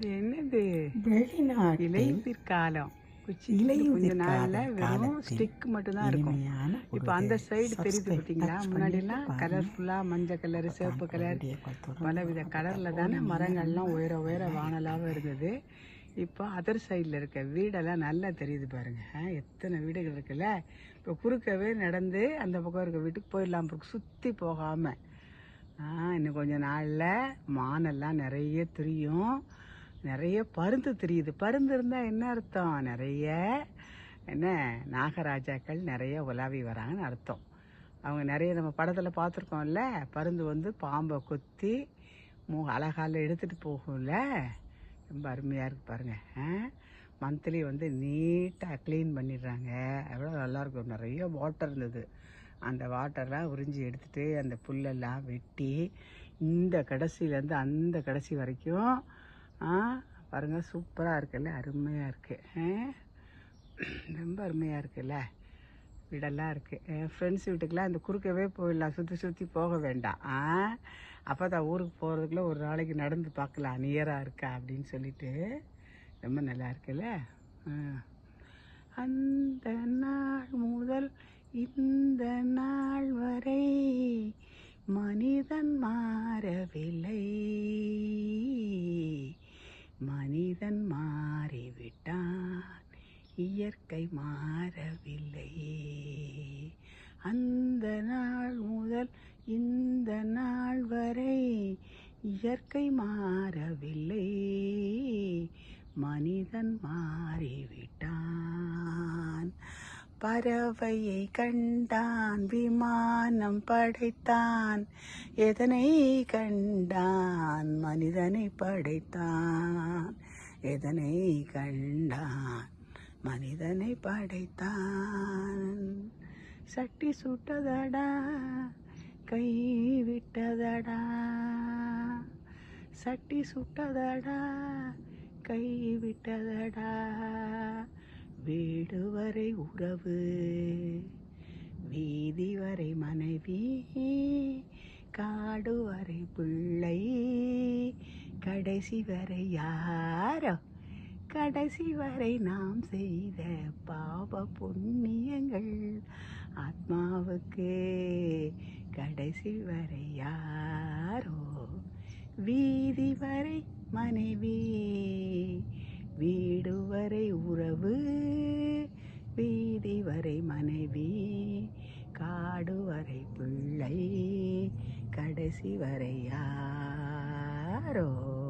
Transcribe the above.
என்னது? வெளிநாட்டில் இலையுதிர் காலம் குச்சி இலையுதிர் கொஞ்ச நாள்ல கால- வெறும் காலத்தில் ஸ்டிக் மட்டும் தான் இருக்கும். இனிமையான இப்போ அந்த சைடு தெரியுது பார்த்தீங்களா முன்னாடிலாம் கலர்ஃபுல்லாக மஞ்சள் கலர் சிவப்பு கலர் பலவித கலரில் தானே மரங்கள்லாம் உயர உயர வானலாகவும் இருந்தது. இப்போ அதர் சைடில் இருக்க வீடெல்லாம் நல்லா தெரியுது பாருங்க. எத்தனை வீடுகள் இருக்குல்ல? இப்போ குறுக்கவே நடந்து அந்த பக்கம் இருக்க வீட்டுக்கு போயிடலாம். சுற்றி போகாமல் இன்னும் கொஞ்ச நாளில் மானெல்லாம் நிறைய தெரியும். நிறைய பருந்து தெரியுது. பருந்து இருந்தால் என்ன அர்த்தம்? நிறைய என்ன நாகராஜாக்கள் நிறைய உலாவி வராங்கன்னு அர்த்தம். அவங்க நிறைய நம்ம படத்தில் பார்த்துருக்கோம்ல பருந்து வந்து பாம்பை கொத்தி மூ அழகால எடுத்துகிட்டு போகும்ல. ரொம்ப அருமையாக இருக்குது பாருங்கள் மந்த்லி வந்து நீட்டாக க்ளீன் பண்ணிடுறாங்க. எவ்வளோ நல்லாயிருக்கும் நிறைய வாட்டர் இருந்தது. அந்த வாட்டர்லாம் உறிஞ்சி எடுத்துட்டு அந்த புல்லெல்லாம் வெட்டி இந்த கடைசியிலேருந்து அந்த கடைசி வரைக்கும் ஆ பாருங்கள் சூப்பராக இருக்குல்ல அருமையாக இருக்குது ரொம்ப அருமையாக இருக்குல்ல. வீடெல்லாம் இருக்குது என் ஃப்ரெண்ட்ஸ் வீட்டுக்கெலாம் இந்த குறுக்கவே போயிடலாம். சுற்றி சுற்றி போக வேண்டாம். ஆ அப்போ தான் ஊருக்கு போகிறதுக்குள்ள ஒரு நாளைக்கு நடந்து பார்க்கலாம். நியராக இருக்கா அப்படின்னு சொல்லிட்டு. ரொம்ப நல்லா இருக்குல்ல. அந்த நாள் முதல் இந்த நாள் வரை மனிதன் மாறவில்லை. மனிதன் மாறிவிட்டான். இயற்கை மாறவில்லை அந்த நாள் முதல் இந்த நாள் வரை இயற்கை மாறவில்லை. மனிதன் மாறிவிட்டான். பறவையை கண்டான் விமானம் படைத்தான். எதனை கண்டான்? மனிதனை படைத்தான். எதனை கண்டான்? மனிதனை படைத்தான். சட்டி சுட்டதடா கை விட்டதடா. சட்டி சுட்டதடா கை விட்டதடா. வீடு வரை உறவு வீதி வரை மனைவி காடு வரை பிள்ளை கடைசி வரை யாரோ? கடைசி வரை நாம் செய்த பாவ புண்ணியங்கள். ஆத்மாவுக்கு கடைசி வரை யாரோ? வீதி வரை மனைவி. வீடு வரை உறவு. வீதி வரை மனைவி. காடு வரை பிள்ளை. கடைசி வரை யார்? Baru.